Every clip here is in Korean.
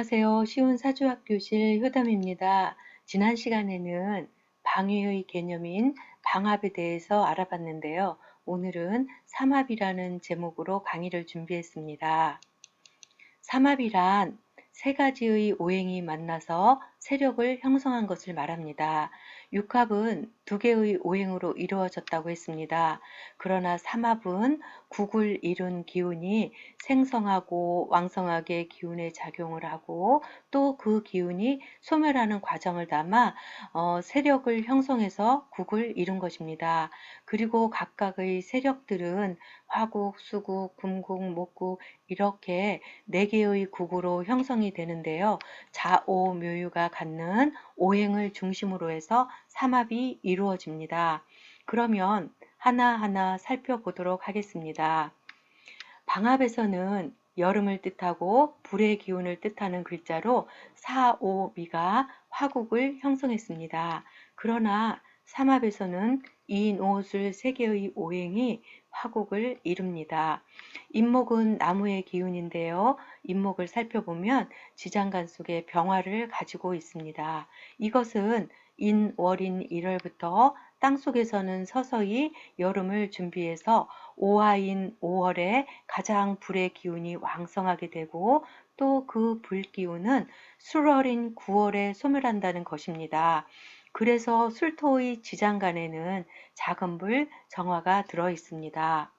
안녕하세요. 쉬운 사주학 교실 효담입니다. 지난 시간에는 방위의 개념인 방합에 대해서 알아봤는데요. 오늘은 삼합이라는 제목으로 강의를 준비했습니다. 삼합이란 세 가지의 오행이 만나서 세력을 형성한 것을 말합니다. 육합은 두 개의 오행으로 이루어졌다고 했습니다. 그러나 삼합은 국을 이룬 기운이 생성하고 왕성하게 기운에 작용을 하고 또 그 기운이 소멸하는 과정을 담아 어, 세력을 형성해서 국을 이룬 것입니다. 그리고 각각의 세력들은 화국, 수국, 금국, 목국 이렇게 네 개의 국으로 형성이 되는데요. 자오 묘유가 갖는 오행을 중심으로 해서 삼합이 이루어집니다. 그러면 하나하나 살펴보도록 하겠습니다. 방합에서는 여름을 뜻하고 불의 기운을 뜻하는 글자로 사오미가 화국을 형성했습니다. 그러나 삼합에서는 이노술 세 개의 오행이 화국을 이룹니다. 인목은 나무의 기운인데요. 인목을 살펴보면 지장간 속에 병화를 가지고 있습니다. 이것은 인 월인 1월부터 땅속에서는 서서히 여름을 준비해서 오하인 5월에 가장 불의 기운이 왕성하게 되고 또 그 불기운은 술월인 9월에 소멸한다는 것입니다. 그래서 술토의 지장간에는 작은 불 정화가 들어 있습니다.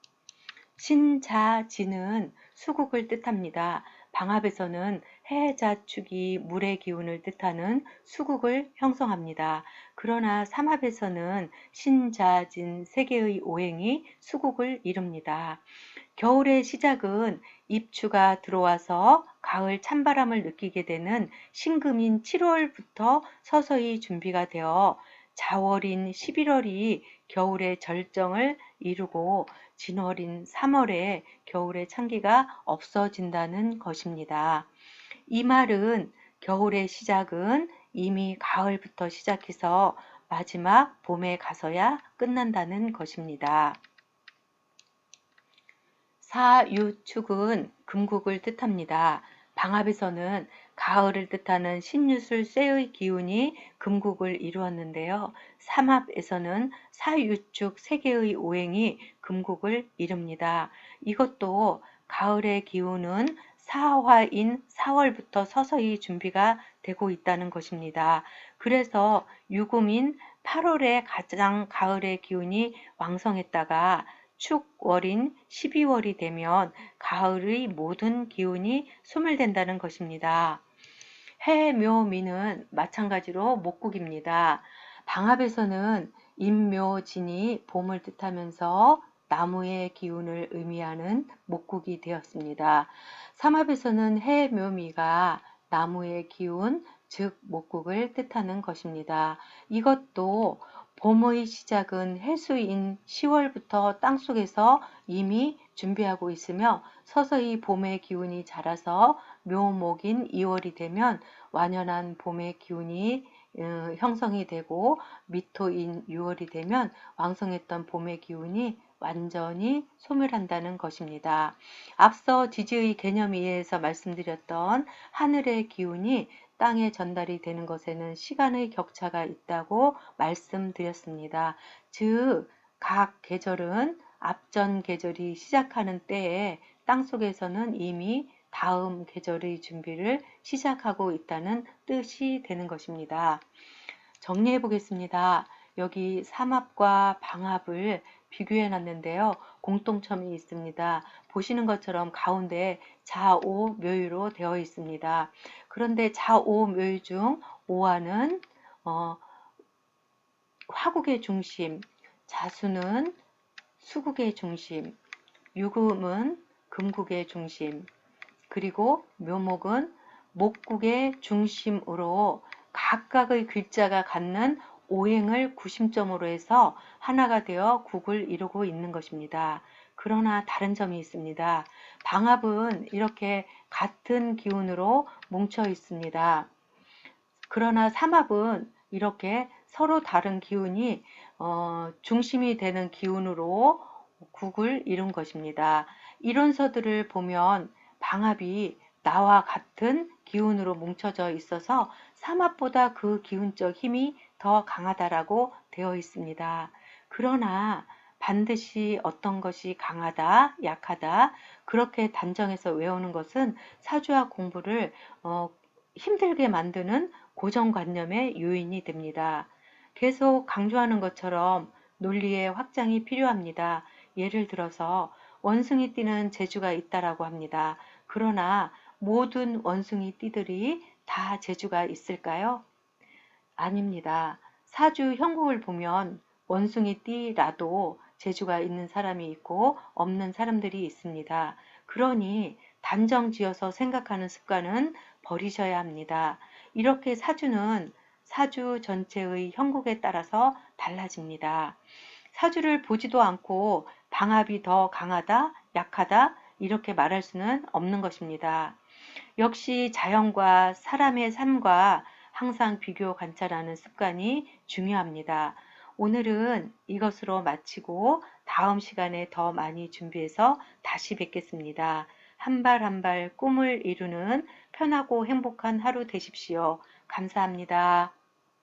신자지는 수국을 뜻합니다. 방합에서는 해자축이 물의 기운을 뜻하는 수국을 형성합니다. 그러나 삼합에서는 신자진 세 개의 오행이 수국을 이룹니다. 겨울의 시작은 입추가 들어와서 가을 찬바람을 느끼게 되는 신금인 7월부터 서서히 준비가 되어 자월인 11월이 겨울의 절정을 이루고 진월인 3월에 겨울의 찬기가 없어진다는 것입니다. 이 말은 겨울의 시작은 이미 가을부터 시작해서 마지막 봄에 가서야 끝난다는 것입니다. 사유축은 금국을 뜻합니다. 방합에서는 가을을 뜻하는 신유술 쇠의 기운이 금국을 이루었는데요. 삼합에서는 사유축 세 개의 오행이 금국을 이룹니다. 이것도 가을의 기운은 사화인 4월부터 서서히 준비가 되고 있다는 것입니다. 그래서 유금인 8월에 가장 가을의 기운이 왕성했다가 축월인 12월이 되면 가을의 모든 기운이 소멸된다는 것입니다. 해묘미는 마찬가지로 목국입니다. 방합에서는 임묘진이 봄을 뜻하면서 나무의 기운을 의미하는 목국이 되었습니다. 삼합에서는 해묘미가 나무의 기운, 즉 목국을 뜻하는 것입니다. 이것도 봄의 시작은 해수인 10월부터 땅속에서 이미 준비하고 있으며 서서히 봄의 기운이 자라서 묘목인 2월이 되면 완연한 봄의 기운이 어, 형성이 되고 미토인 6월이 되면 왕성했던 봄의 기운이 완전히 소멸한다는 것입니다. 앞서 지지의 개념에 의해서 말씀드렸던 하늘의 기운이 땅에 전달이 되는 것에는 시간의 격차가 있다고 말씀드렸습니다. 즉, 각 계절은 앞전 계절이 시작하는 때에 땅 속에서는 이미 다음 계절의 준비를 시작하고 있다는 뜻이 되는 것입니다. 정리해 보겠습니다. 여기 삼합과 방합을 비교해 놨는데요. 공통점이 있습니다. 보시는 것처럼 가운데 자오 묘유로 되어 있습니다. 그런데 자오 묘유 중 오화는 어, 화국의 중심, 자수는 수국의 중심, 유금은 금국의 중심, 그리고 묘목은 목국의 중심으로 각각의 글자가 갖는 오행을 구심점으로 해서 하나가 되어 국을 이루고 있는 것입니다. 그러나 다른 점이 있습니다. 방합은 이렇게 같은 기운으로 뭉쳐 있습니다. 그러나 삼합은 이렇게 서로 다른 기운이 어, 중심이 되는 기운으로 국을 이룬 것입니다. 이론서들을 보면 방합이 나와 같은 기운으로 뭉쳐져 있어서 사맛보다 그 기운적 힘이 더 강하다라고 되어 있습니다. 그러나 반드시 어떤 것이 강하다, 약하다, 그렇게 단정해서 외우는 것은 사주학 공부를 어, 힘들게 만드는 고정관념의 요인이 됩니다. 계속 강조하는 것처럼 논리의 확장이 필요합니다. 예를 들어서 원숭이 띠는 재주가 있다라고 합니다. 그러나 모든 원숭이 띠들이 다 재주가 있을까요? 아닙니다. 사주 형국을 보면 원숭이 띠라도 재주가 있는 사람이 있고 없는 사람들이 있습니다. 그러니 단정 지어서 생각하는 습관은 버리셔야 합니다. 이렇게 사주는 사주 전체의 형국에 따라서 달라집니다. 사주를 보지도 않고 방합이 더 강하다, 약하다 이렇게 말할 수는 없는 것입니다. 역시 자연과 사람의 삶과 항상 비교 관찰하는 습관이 중요합니다. 오늘은 이것으로 마치고 다음 시간에 더 많이 준비해서 다시 뵙겠습니다. 한 발 한 발 꿈을 이루는 편하고 행복한 하루 되십시오. 감사합니다.